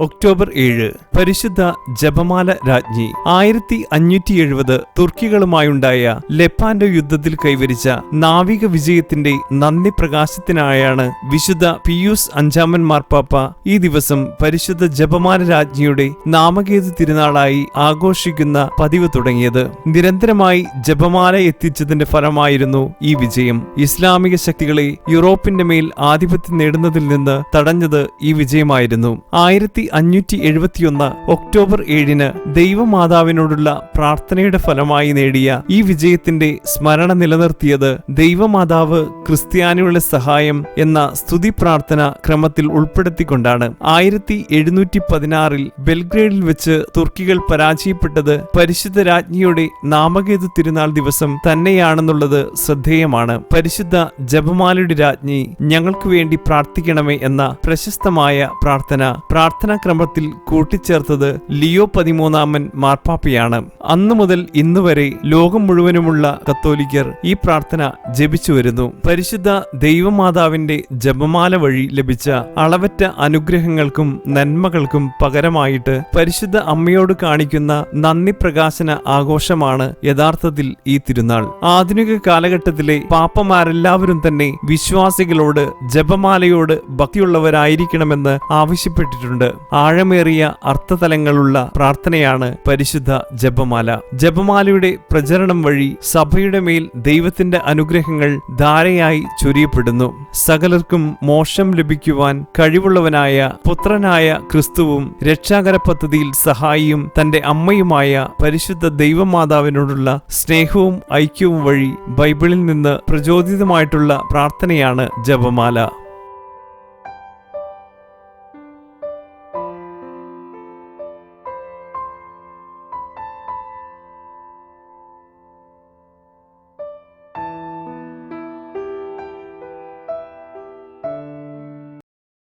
October ഏഴ് പരിശുദ്ധ ജപമാല രാജ്ഞി. ആയിരത്തി അഞ്ഞൂറ്റി എഴുപത് തുർക്കികളുമായുണ്ടായ ലെപ്പാൻഡോ യുദ്ധത്തിൽ കൈവരിച്ച നാവിക വിജയത്തിന്റെ നന്ദി പ്രകാശത്തിനായാണ് വിശുദ്ധ പിയൂസ് അഞ്ചാമൻ മാർപ്പാപ്പ ഈ ദിവസം പരിശുദ്ധ ജപമാല രാജ്ഞിയുടെ നാമകേതു തിരുനാളായി ആഘോഷിക്കുന്ന പതിവ് തുടങ്ങിയത്. നിരന്തരമായി ജപമാല എത്തിച്ചതിന്റെ ഫലമായിരുന്നു ഈ വിജയം. ഇസ്ലാമിക ശക്തികളെ യൂറോപ്പിന്റെ മേൽ ആധിപത്യം നേടുന്നതിൽ നിന്ന് തടഞ്ഞത് ഈ വിജയമായിരുന്നു. ആയിരത്തി അഞ്ഞൂറ്റി എഴുപത്തിയൊന്ന് ഒക്ടോബർ ഏഴിന് ദൈവമാതാവിനോടുള്ള പ്രാർത്ഥനയുടെ ഫലമായി നേടിയ ഈ വിജയത്തിന്റെ സ്മരണ നിലനിർത്തിയത് ദൈവമാതാവ് ക്രിസ്ത്യാനികളുടെ സഹായം എന്ന സ്തുതി പ്രാർത്ഥന ക്രമത്തിൽ ഉൾപ്പെടുത്തിക്കൊണ്ടാണ്. ആയിരത്തി എഴുന്നൂറ്റി പതിനാറിൽ ബെൽഗ്രേഡിൽ വെച്ച് തുർക്കികൾ പരാജയപ്പെട്ടത് പരിശുദ്ധ രാജ്ഞിയുടെ നാമകേതു തിരുനാൾ ദിവസം തന്നെയാണെന്നുള്ളത് ശ്രദ്ധേയമാണ്. പരിശുദ്ധ ജപമാലയുടെ രാജ്ഞി ഞങ്ങൾക്ക് വേണ്ടി പ്രാർത്ഥിക്കണമേ എന്ന പ്രശസ്തമായ പ്രാർത്ഥന. പ്രാർത്ഥനാ ക്രമത്തിൽ കൂട്ടിച്ചേർത്തത് ലിയോ പതിമൂന്നാമൻ മാർപ്പാപ്പയാണ്. അന്നു മുതൽ ഇന്നുവരെ ലോകം മുഴുവനുമുള്ള കത്തോലിക്കർ ഈ പ്രാർത്ഥന ജപിച്ചു വരുന്നു. പരിശുദ്ധ ദൈവമാതാവിന്റെ ജപമാല വഴി ലഭിച്ച അളവറ്റ അനുഗ്രഹങ്ങൾക്കും നന്മകൾക്കും പകരമായിട്ട് പരിശുദ്ധ അമ്മയോട് കാണിക്കുന്ന നന്ദി പ്രകാശന ആഘോഷമാണ് യഥാർത്ഥത്തിൽ ഈ തിരുനാൾ. ആധുനിക കാലഘട്ടത്തിലെ പാപ്പമാരെല്ലാവരും തന്നെ വിശ്വാസികളോട് ജപമാലയോട് ഭക്തിയുള്ളവരായിരിക്കണമെന്ന് ആവശ്യപ്പെട്ടിട്ടുണ്ട്. ആഴമേറിയ അർത്ഥതലങ്ങളുള്ള പ്രാർത്ഥനയാണ് പരിശുദ്ധ ജപമാല. ജപമാലയുടെ പ്രചരണം വഴി സഭയുടെ മേൽ ദൈവത്തിന്റെ അനുഗ്രഹങ്ങൾ ധാരയായി ചൊരിയപ്പെടുന്നു. സകലർക്കും മോശം ലഭിക്കുവാൻ കഴിവുള്ളവനായ പുത്രനായ ക്രിസ്തുവും രക്ഷാകര പദ്ധതിയിൽ സഹായിയും തന്റെ അമ്മയുമായ പരിശുദ്ധ ദൈവമാതാവിനോടുള്ള സ്നേഹവും ഐക്യവും വഴി ബൈബിളിൽ നിന്ന് പ്രചോദിതമായിട്ടുള്ള പ്രാർത്ഥനയാണ് ജപമാല.